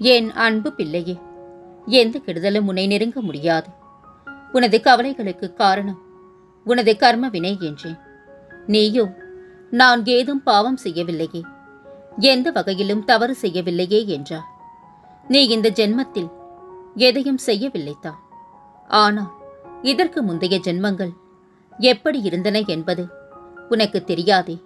என் அன்பு பிள்ளையே? எந்த கெடுதலும் உன்னை நெருங்க முடியாது. உனது கவலைகளுக்கு காரணம் உனது கர்ம வினை என்றேன் நீயோ நான் ஏதும் பாவம் செய்யவில்லையே. எந்த வகையிலும் தவறு செய்யவில்லையே என்றார் நீ இந்த ஜென்மத்தில் எதையும் செய்யவில்லைத்தான் ஆனால் இதற்கு முந்தைய ஜென்மங்கள் எப்படி இருந்தன என்பது உனக்கு தெரியாதே.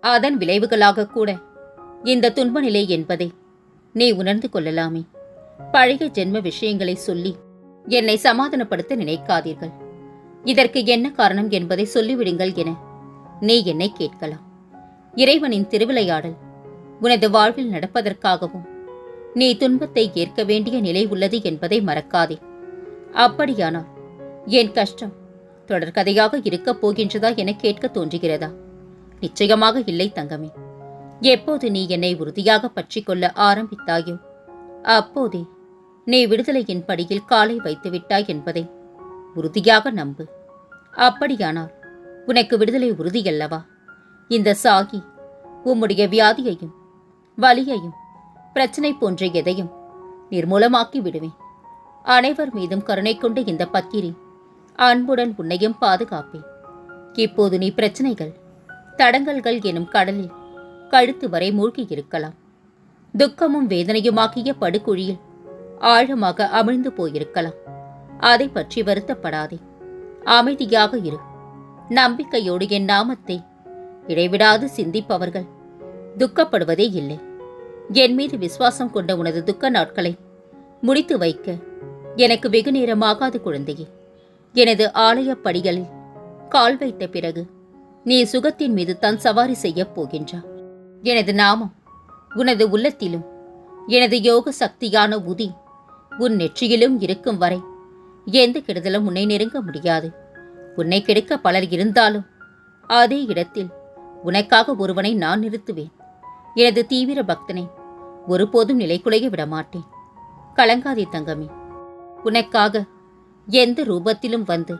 அதன் விளைவுகளாக கூட இந்த துன்பநிலை என்பதை. நீ உணர்ந்து கொள்ளலாமே. பழைய ஜென்ம விஷயங்களை சொல்லி என்னை சமாதானப்படுத்த நினைக்காதீர்கள். இதற்கு என்ன காரணம் என்பதை சொல்லிவிடுங்கள் என நீ என்னை கேட்கலாம். இறைவனின் திருவிளையாடல் உனது வாழ்வில் நடப்பதற்காகவும் நீ துன்பத்தை ஏற்க வேண்டிய நிலை உள்ளது என்பதை மறக்காதே. அப்படியானால் என் கஷ்டம் தொடர்கதையாக இருக்கப் போகின்றதா என கேட்க தோன்றுகிறதா? நிச்சயமாக இல்லை தங்கமே. எப்போது நீ என்னை உறுதியாக பற்றிக் கொள்ள ஆரம்பித்தாயோ? அப்போதே நீ விடுதலையின் படியில் காலை வைத்துவிட்டாய் என்பதை உறுதியாக நம்பு. அப்படியானால் உனக்கு விடுதலை உறுதியல்லவா இந்த சாகி உம்முடைய வியாதியையும் வலியையும் பிரச்சனை போன்ற எதையும் நிர்மூலமாக்கி விடுவேன். அனைவர் மீதும் கருணை கொண்ட இந்த பக்கிரி அன்புடன் உன்னையும் பாதுகாப்பேன். இப்போது நீ பிரச்சனைகள் தடங்கல்கள் எனும் கடலில் கழுத்து வரை மூழ்கியிருக்கலாம். துக்கமும் வேதனையுமாக்கிய படுகுழியில் ஆழமாக அமிழ்ந்து போயிருக்கலாம். அதை பற்றி வருத்தப்படாதே. அமைதியாக இரு. நம்பிக்கையோடு என் நாமத்தை இடைவிடாது சிந்திப்பவர்கள். துக்கப்படுவதே இல்லை. என் மீது விசுவாசம் கொண்ட உனது துக்க நாட்களை முடித்து வைக்க எனக்கு வெகு நேரமாகாது குழந்தையே. எனது ஆலயப்படிகளில் கால் வைத்த பிறகு நீ சுகத்தின் மீது தான் சவாரி செய்யப் போகின்றா எனது நாமம் உனது உள்ளத்திலும் எனது யோக சக்தியான உதி உன் நெற்றியிலும் இருக்கும் வரை எந்த கெடுதலும் உன்னை நெருங்க முடியாது. உன்னை கெடுக்க பலர் இருந்தாலும் அதே இடத்தில் உனக்காக ஒருவனை நான் நிறுத்துவேன். எனது தீவிர பக்தனை ஒருபோதும் நிலைகுலைய விடமாட்டேன். கலங்காதே தங்கமே உனக்காக எந்த ரூபத்திலும் வந்து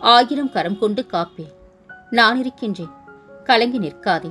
ஆயிரம் கரம் கொண்டு காப்பேன். நான் இருக்கின்றேன் கலங்கி நிற்காதே.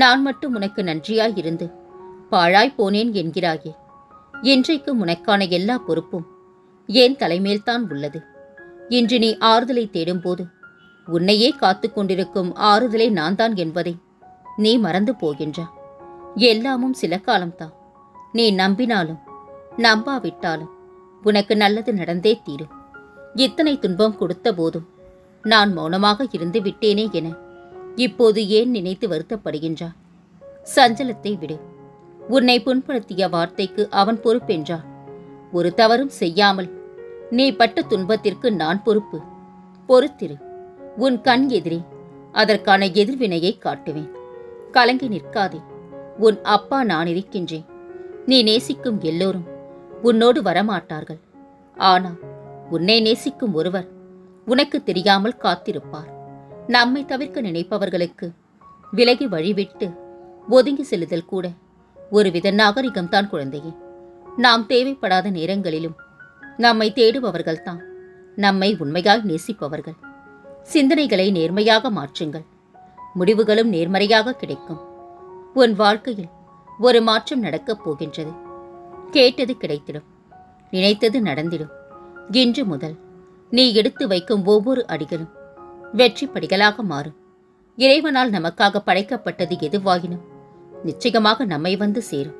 நான் மட்டும் உனக்கு நன்றியாய் இருந்து பாழாய் போனேன் என்கிறாயே. இன்றைக்கு உனக்கான எல்லா பொறுப்பும் என் தலைமேல்தான் உள்ளது? இன்று நீ ஆறுதலை தேடும்போது உன்னையே காத்து கொண்டிருக்கும் ஆறுதலை நான் தான் என்பதை நீ மறந்து போகின்றா. எல்லாமும் சில காலம்தான். நீ நம்பினாலும் நம்பாவிட்டாலும் உனக்கு நல்லது நடந்தே தீரும். இத்தனை துன்பம் கொடுத்த போதும் நான் மௌனமாக இருந்து விட்டேனே என இப்போது ஏன் நினைத்து வருத்தப்படுகின்றார் சஞ்சலத்தை விடு. உன்னை புண்படுத்திய வார்த்தைக்கு அவன் பொறுப்பென்றான் ஒரு தவறும் செய்யாமல். நீ பட்ட துன்பத்திற்கு நான் பொறுப்பு. பொறுத்திரு. உன் கண் எதிரே. அதற்கான எதிர்வினையை காட்டுவேன். கலங்கி நிற்காதே. உன் அப்பா நான் இருக்கின்றேன். நீ நேசிக்கும் எல்லோரும் உன்னோடு வரமாட்டார்கள். ஆனால் உன்னை நேசிக்கும் ஒருவர் உனக்கு தெரியாமல் காத்திருப்பார். நம்மை தவிர்க்க நினைப்பவர்களுக்கு விலகி வழிவிட்டு ஒதுங்கி செல்லுதல் கூட ஒருவித நாகரிகம்தான் குழந்தையே. நாம் தேவைப்படாத நேரங்களிலும் நம்மை தேடுபவர்கள்தான். நம்மை உண்மையாய் நேசிப்பவர்கள். சிந்தனைகளை நேர்மையாக மாற்றுங்கள். முடிவுகளும் நேர்மறையாக கிடைக்கும். உன் வாழ்க்கையில் ஒரு மாற்றம் நடக்கப் போகின்றது. கேட்டது கிடைத்திடும். நினைத்தது நடந்திடும். இன்று முதல் நீ எடுத்து வைக்கும் ஒவ்வொரு அடிகளும் வெற்றி படிகளாக மாறும். இறைவனால் நமக்காக படைக்கப்பட்டது எதுவாயினும் நிச்சயமாக நம்மை வந்து சேரும்.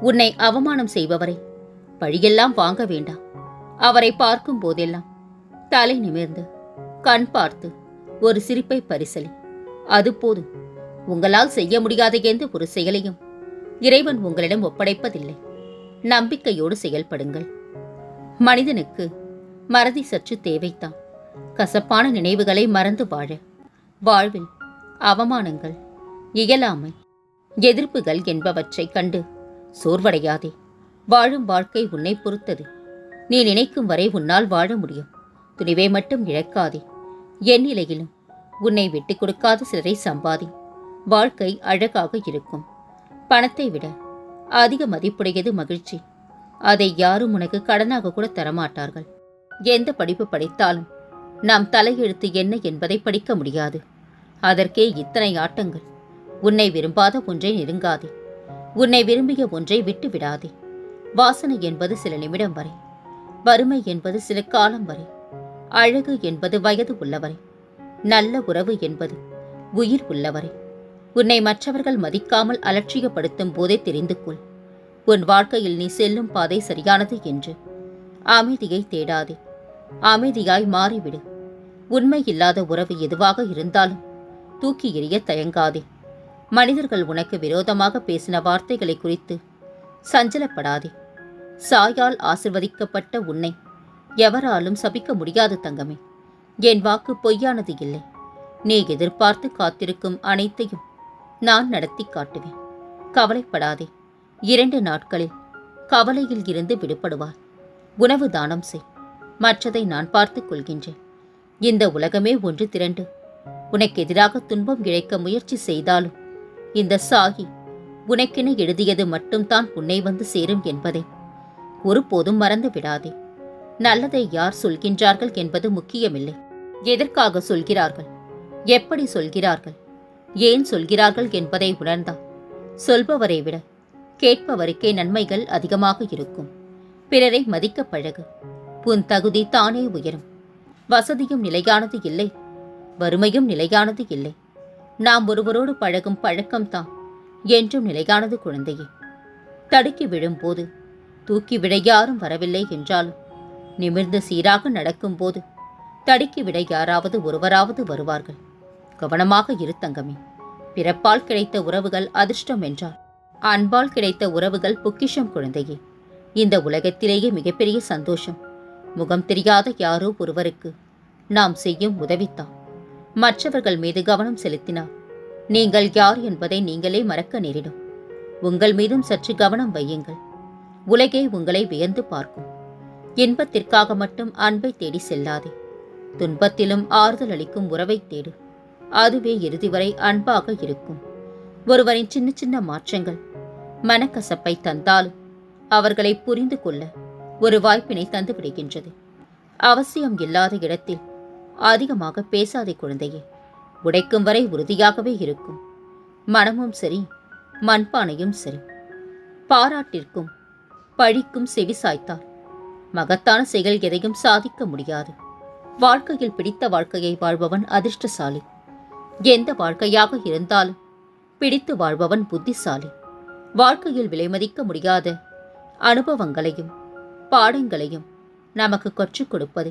உன்னை அவமானம் செய்பவரை பழியெல்லாம் வாங்க வேண்டாம். அவரை பார்க்கும் போதெல்லாம் தலை நிமிர்ந்து கண் பார்த்து ஒரு சிரிப்பை பரிசலி அது போதும் உங்களால் செய்ய முடியாத எந்த ஒரு செயலையும் இறைவன் உங்களிடம் ஒப்படைப்பதில்லை. நம்பிக்கையோடு செயல்படுங்கள். மனிதனுக்கு மறதி சற்று தேவைத்தான். கசப்பான நினைவுகளை மறந்து வாழ. வாழ்வில் அவமானங்கள் இயலாமை எதிர்ப்புகள் என்பவற்றைக் கண்டு சோர்வடையாதே. வாழும் வாழ்க்கை உன்னை பொறுத்தது. நீ நினைக்கும் வரை உன்னால் வாழ முடியும். துணிவை மட்டும் இழக்காதே. என் நிலையிலும் உன்னை விட்டுக் கொடுக்காத சிலரை சம்பாதி. வாழ்க்கை அழகாக இருக்கும். பணத்தை விட அதிக மதிப்புடையது மகிழ்ச்சி. அதை யாரும் உனக்கு கடனாக கூட தரமாட்டார்கள். எந்த படிப்பு படித்தாலும் நாம் தலையெழுத்து என்ன என்பதை படிக்க முடியாது. அதற்கே இத்தனை ஆட்டங்கள். உன்னை விரும்பாத ஒன்றை நெருங்காதே. உன்னை விரும்பிய ஒன்றை விட்டு விடாதே வாசனை என்பது சில நிமிடம் வரை. வறுமை என்பது சில காலம் வரை. அழகு என்பது வயது உள்ளவரை. நல்ல உறவு என்பது உயிர் உள்ளவரை. உன்னை மற்றவர்கள் மதிக்காமல் அலட்சியப்படுத்தும் போதே தெரிந்து கொள். உன் வாழ்க்கையில் நீ செல்லும் பாதை சரியானது என்று. அமைதியை தேடாதே. அமைதியாய் மாறிவிடு. உண்மை இல்லாத உறவு எதுவாக இருந்தாலும் தூக்கி எறிய தயங்காதே. மனிதர்கள் உனக்கு விரோதமாக பேசின வார்த்தைகளை குறித்து சஞ்சலப்படாதே. சாயால் ஆசிர்வதிக்கப்பட்ட உன்னை எவராலும் சபிக்க முடியாது தங்கமே. என் வாக்கு பொய்யானது இல்லை. நீ எதிர்பார்த்து காத்திருக்கும் அனைத்தையும் நான் நடத்தி காட்டுவேன். கவலைப்படாதே. இரண்டு நாட்களில் கவலையில் இருந்து விடுபடுவார் உணவு தானம் செய். மற்றதை நான் பார்த்துக் கொள்கின்றேன். இந்த உலகமே ஒன்று திரண்டு உனக்கு எதிராக துன்பம் இழைக்க முயற்சி செய்தாலும் இந்த சாகி உனக்கென எழுதியது மட்டும்தான் உன்னை வந்து சேரும் என்பதை. ஒருபோதும் மறந்து விடாதே. நல்லதை யார் சொல்கின்றார்கள் என்பது முக்கியமில்லை. எதற்காக சொல்கிறார்கள்? எப்படி சொல்கிறார்கள்? ஏன் சொல்கிறார்கள் என்பதை உணர்ந்தால் சொல்பவரை விட கேட்பவருக்கே நன்மைகள் அதிகமாக இருக்கும். பிறரை மதிக்க பழகு. உன் தகுதி தானே உயரும். வசதியும் நிலையானது இல்லை. வறுமையும் நிலையானது இல்லை. நாம் ஒருவரோடு பழகும் பழக்கம்தான். என்றும் நிலையானது குழந்தையே. தடுக்கி விழும்போது தூக்கி விட யாரும் வரவில்லை என்றாலும் நிமிர்ந்து சீராக நடக்கும்போது தடுக்கி விட யாராவது ஒருவராவது வருவார்கள். கவனமாக இரு தங்கமே. பிறப்பால் கிடைத்த உறவுகள் அதிர்ஷ்டம் என்றால் அன்பால் கிடைத்த உறவுகள் பொக்கிஷம் குழந்தையே. இந்த உலகத்திலேயே மிகப்பெரிய சந்தோஷம். முகம் தெரியாத யாரோ ஒருவருக்கு நாம் செய்யும் உதவித்தான் மற்றவர்கள் மீது கவனம் செலுத்தினார் நீங்கள் யார் என்பதை நீங்களே மறக்க நேரிடும். உங்கள் மீதும் சற்று கவனம் வையுங்கள். உலகே உங்களை வியந்து பார்க்கும். இன்பத்திற்காக மட்டும் அன்பை தேடி செல்லாதே. துன்பத்திலும் ஆறுதல் அளிக்கும் உறவை தேடு. அதுவே இறுதி வரை அன்பாக இருக்கும். ஒருவரின் சின்ன சின்ன மாற்றங்கள் மனக்கசப்பை தந்தாலும் அவர்களை புரிந்து கொள்ள ஒரு வாய்ப்பினை தந்து விடுகின்றது அவசியம் இல்லாத இடத்தில் அதிகமாக பேசாதே குழந்தையே உடைக்கும் வரை உறுதியாகவே இருக்கும். மனமும் சரி மண்பானையும் சரி. பாராட்டிற்கும் பழிக்கும் செவி சாய்த்தார். மகத்தான செயல் எதையும் சாதிக்க முடியாது. வாழ்க்கையில் பிடித்த வாழ்க்கையை வாழ்பவன் அதிர்ஷ்டசாலி. எந்த வாழ்க்கையாக இருந்தாலும் பிடித்து வாழ்பவன் புத்திசாலி. வாழ்க்கையில் விலைமதிக்க முடியாத அனுபவங்களையும் பாடங்களையும் நமக்கு கற்றுக் கொடுப்பது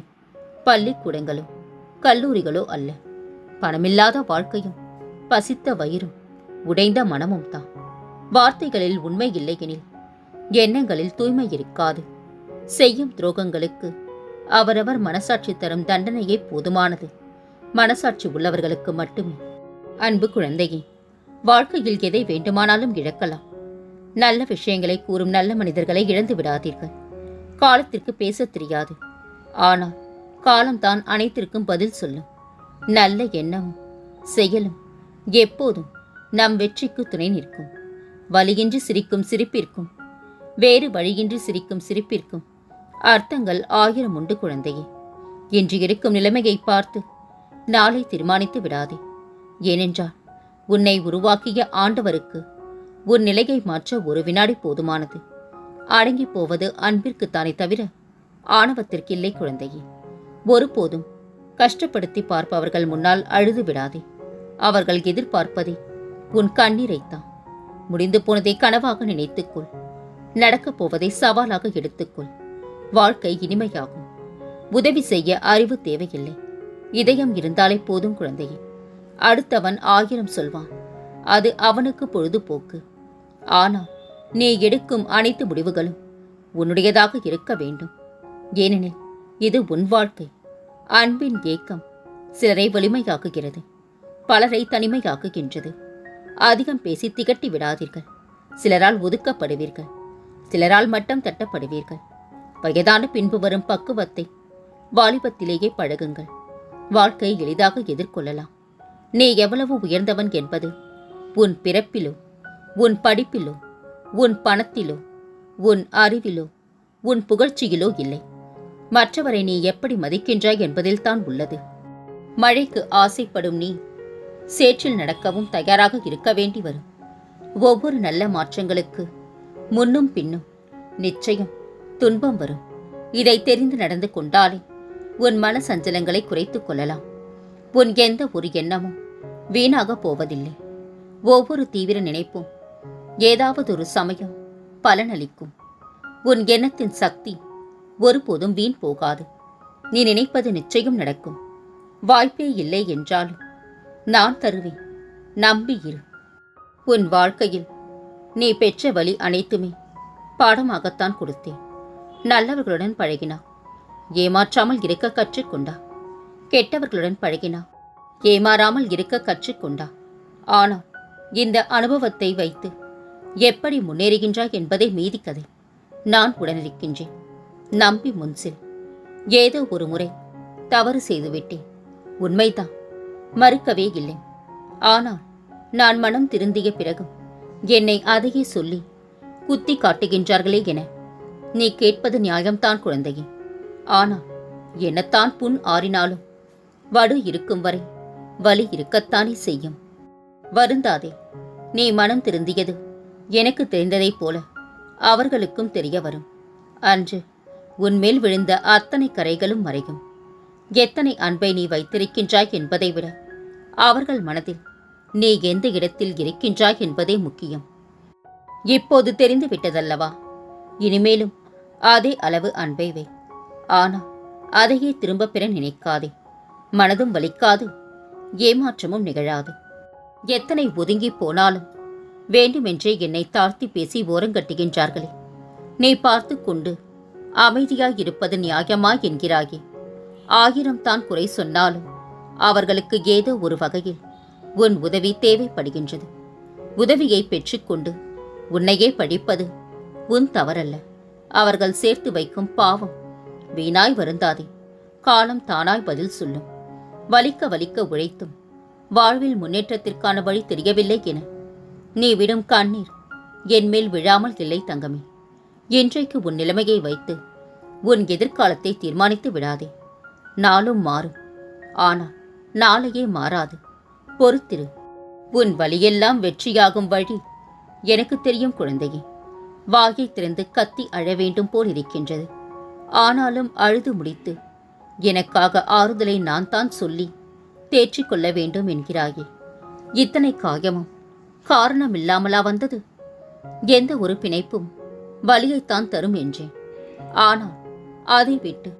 பள்ளிக்கூடங்களோ கல்லூரிகளோ அல்ல. பணமில்லாத வாழ்க்கையும் பசித்த வயிறும் உடைந்த மனமும் தான். வார்த்தைகளில் உண்மை இல்லையெனில் எண்ணங்களில் தூய்மை இருக்காது. செய்யும் துரோகங்களுக்கு அவரவர் மனசாட்சி தரும் தண்டனையே போதுமானது. மனசாட்சி உள்ளவர்களுக்கு மட்டுமே. அன்பு குழந்தையே வாழ்க்கையில் எதை வேண்டுமானாலும் இழக்கலாம். நல்ல விஷயங்களை கூறும் நல்ல மனிதர்களை இழந்து விடாதீர்கள். காலத்திற்கு பேசத் தெரியாது. ஆனால் காலம்தான் அனைத்திற்கும் பதில் சொல்லும். நல்ல எண்ணமும் செயலும் எப்போதும் நம் வெற்றிக்கு துணை நிற்கும். வலியின்றி சிரிக்கும் சிரிப்பிற்கும் வேறு வழியின்றி சிரிக்கும் சிரிப்பிற்கும் அர்த்தங்கள் ஆயிரம் உண்டு குழந்தையே. இன்று இருக்கும் நிலைமையை பார்த்து நாளை தீர்மானித்து விடாதே. ஏனென்றால் உன்னை உருவாக்கிய ஆண்டவருக்கு உன் நிலையை மாற்ற ஒரு வினாடி போதுமானது. அடங்கி போவது அன்பிற்குத்தானே தவிர ஆணவத்திற்கில்லை குழந்தையே. ஒருபோதும் கஷ்டப்படுத்தி பார்ப்பவர்கள் முன்னால் அழுது விடாதே அவர்கள் எதிர்பார்ப்பதே உன் கண்ணீரைத்தான். முடிந்து போனதை கனவாக நினைத்துக்கொள். நடக்கப் போவதை சவாலாக எடுத்துக்கொள். வாழ்க்கை இனிமையாகும். உதவி செய்ய அறிவு தேவையில்லை. இதயம் இருந்தாலே போதும் குழந்தையே. அடுத்தவன் ஆயிரம் சொல்வான். அது அவனுக்கு பொழுதுபோக்கு. ஆனால் நீ எடுக்கும் அனைத்து முடிவுகளும் உன்னுடையதாக இருக்க வேண்டும். ஏனெனில் இது உன் வாழ்க்கை. அன்பின் ஏக்கம் சிலரை வலிமையாக்குகிறது பலரை தனிமையாக்குகின்றது. அதிகம் பேசி திகட்டி விடாதீர்கள். சிலரால் ஒதுக்கப்படுவீர்கள். சிலரால் மட்டம் தட்டப்படுவீர்கள். வயதான பின்பு வரும் பக்குவத்தை வாலிபத்திலேயே பழகுங்கள். வாழ்க்கையை எளிதாக எதிர்கொள்ளலாம். நீ எவ்வளவு உயர்ந்தவன் என்பது உன் பிறப்பிலோ உன் படிப்பிலோ உன் பணத்திலோ உன் அறிவிலோ உன் புகழ்ச்சியிலோ இல்லை. மற்றவரை நீ எப்படி மதிக்கின்றாய் என்பதில்தான் உள்ளது. மழைக்கு ஆசைப்படும் நீ சேற்றில் நடக்கவும் தயாராக இருக்க வேண்டி வரும். ஒவ்வொரு நல்ல மாற்றங்களுக்கு முன்னும் பின்னும் நிச்சயம் துன்பம் வரும். இதை தெரிந்து நடந்து கொண்டாலே உன் மன சஞ்சலங்களை குறைத்துக் கொள்ளலாம். உன் எந்த ஒரு எண்ணமும் வீணாக போவதில்லை. ஒவ்வொரு தீவிர நினைப்பும் ஏதாவது ஒரு சமயம் பலனளிக்கும். உன் எண்ணத்தின் சக்தி ஒருபோதும் வீண் போகாது. நீ நினைப்பது நிச்சயம் நடக்கும். வாய்ப்பே இல்லை என்றாலும் நான் தருவேன். நம்பி இரு. உன் வாழ்க்கையில் நீ பெற்ற வழி அனைத்துமே பாடமாகத்தான் கொடுத்தேன். நல்லவர்களுடன் பழகினா. ஏமாற்றாமல் இருக்க கற்றுக்கொண்டா. கெட்டவர்களுடன் பழகினா. ஏமாறாமல் இருக்க கற்றுக்கொண்டா. ஆனால் இந்த அனுபவத்தை வைத்து எப்படி முன்னேறுகின்றாய் என்பதே மீதி கதை. நான் உடனிருக்கின்றேன். நம்பி முன்சில் ஏதோ ஒரு முறை தவறு செய்துவிட்டேன் உண்மைதான். மறுக்கவே இல்லை. ஆனால் நான் மனம் திருந்திய பிறகும் என்னை அதையே சொல்லி குத்தி காட்டுகின்றார்களே என நீ கேட்பது நியாயம்தான் குழந்தையே. ஆனால் என்னத்தான் புண் ஆறினாலும் வடு இருக்கும் வரை வலி இருக்கத்தானே செய்யும். வருந்தாதே நீ மனம் திருந்தியது எனக்கு தெரிந்ததைப் போல அவர்களுக்கும் தெரிய வரும். அன்று உன்மேல் விழுந்த அத்தனை கரைகளும் மறையும். எத்தனை அன்பை நீ வைத்திருக்கின்றாய் என்பதை விட அவர்கள் மனதில் நீ எந்த இடத்தில் இருக்கின்றாய் என்பதே முக்கியம். இப்போது தெரிந்து விட்டதல்லவா? இனிமேலும் அதே அளவு அன்பை வை. ஆனால் அதையே திரும்பப் பெற நினைக்காதே. மனதும் வலிக்காது ஏமாற்றமும் நிகழாது. எத்தனை ஒதுங்கி போனாலும் வேண்டுமென்றே என்னை தாழ்த்தி பேசி ஓரங்கட்டுகின்றார்களே. நீ பார்த்து கொண்டு அமைதியாயிருப்பது நியாயமா என்கிறாயே. ஆயிரம் தான் குறை சொன்னாலும் அவர்களுக்கு ஏதோ ஒரு வகையில் உன் உதவி தேவைப்படுகின்றது. உதவியை பெற்றுக்கொண்டு உன்னையே படிப்பது உன் தவறல்ல. அவர்கள் சேர்த்து வைக்கும் பாவம் வீணாய் வருந்தாதே. காலம் தானாய் பதில் சொல்லும். வலிக்க வலிக்க உழைத்தும் வாழ்வில் முன்னேற்றத்திற்கான வழி தெரியவில்லை என நீ விடும் கண்ணீர். என் மேல் விழாமல் இல்லை தங்கமே. இன்றைக்கு உன் நிலைமையை வைத்து உன் எதிர்காலத்தை தீர்மானித்து விடாதே. நாளும் மாறும். ஆனால் நாளையே மாறாது. பொறுத்திரு. உன் வழியெல்லாம் வெற்றியாகும் வழி. எனக்கு தெரியும் குழந்தையே. வாயை திறந்து கத்தி அழ வேண்டும் போல் இருக்கின்றது. ஆனாலும் அழுது முடித்து எனக்காக ஆறுதலை நான் தான் சொல்லி தேற்றிக்கொள்ள வேண்டும் என்கிறாயே. இத்தனை காயமும் காரணமில்லாமலா வந்தது? எந்த ஒரு பிணைப்பும் வலியைத்தான் தரும் என்றேன். ஆனால் அதை விட்டு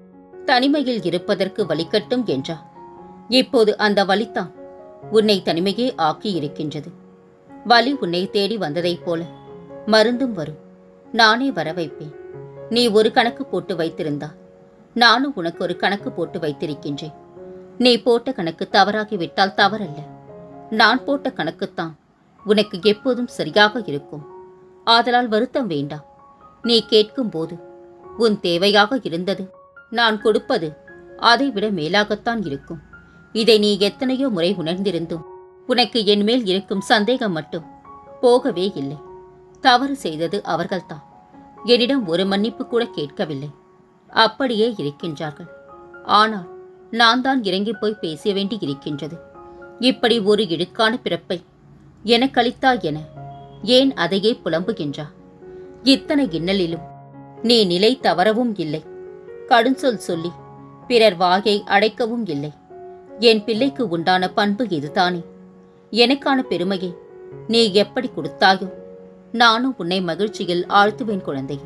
தனிமையில் இருப்பதற்கு வலிக்கட்டும் என்றார் இப்போது அந்த வலித்தான் உன்னை தனிமையே ஆக்கி இருக்கின்றது வலி உன்னை தேடி வந்ததைப் போல மருந்தும் வரும். நானே வர வைப்பேன். நீ ஒரு கணக்கு போட்டு வைத்திருந்தா நானும் உனக்கு ஒரு கணக்கு போட்டு வைத்திருக்கின்றேன். நீ போட்ட கணக்கு தவறாகிவிட்டால் தவறல்ல. நான் போட்ட கணக்குத்தான் உனக்கு எப்போதும் சரியாக இருக்கும். ஆதலால் வருத்தம் வேண்டாம். நீ கேட்கும்போது உன் தேவையாக இருந்தது நான் கொடுப்பது அதைவிட மேலாகத்தான் இருக்கும். இதை நீ எத்தனையோ முறை உணர்ந்திருந்தும் உனக்கு என் மேல் இருக்கும் சந்தேகம் மட்டும் போகவே இல்லை. தவறு செய்தது அவர்கள்தான். என்னிடம் ஒரு மன்னிப்பு கூட கேட்கவில்லை. அப்படியே இருக்கின்றார்கள். ஆனால் நான் தான் இறங்கி போய் பேச வேண்டி இருக்கின்றது இப்படி ஒரு இடுக்கான பிறப்பை எனக்களித்தா என ஏன் அதையே புலம்புகின்றா? இத்தனை இன்னலிலும் நீ நிலை தவறவும் இல்லை. கடுஞ்சொல் சொல்லி பிறர் வாயை அடைக்கவும் இல்லை. என் பிள்ளைக்கு உண்டான பண்பு இதுதானே. எனக்கான பெருமையை நீ எப்படி கொடுத்தாயோ? நானும் உன்னை மகிழ்ச்சியில் ஆழ்த்துவேன் குழந்தையே.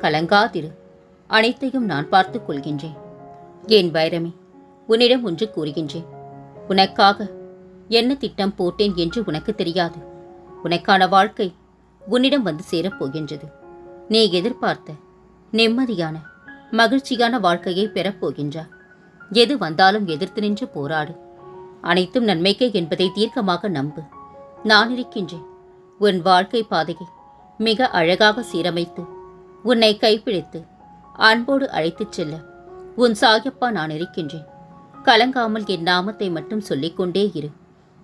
கலங்காதிரு. அனைத்தையும் நான் பார்த்துக் கொள்கின்றேன். என் வைரமே உன்னிடம் ஒன்று கூறுகின்றேன். உனக்காக என்ன திட்டம் போட்டேன் என்று உனக்கு தெரியாது. உனக்கான வாழ்க்கை உன்னிடம் வந்து சேரப் போகின்றது. நீ எதிர்பார்த்த நிம்மதியான மகிழ்ச்சியான வாழ்க்கையை பெறப்போகின்றாய் எது வந்தாலும் எதிர்த்து நின்று போராடு. அனைத்தும் நன்மைக்கே என்பதை தீர்க்கமாக நம்பு. நான் இருக்கின்றேன். உன் வாழ்க்கை பாதையை மிக அழகாக சீரமைத்து உன்னை கைப்பிடித்து அன்போடு அழைத்துச் செல்ல உன் சாயப்பா நான் இருக்கின்றேன். கலங்காமல் என் நாமத்தை மட்டும் சொல்லிக்கொண்டே இரு.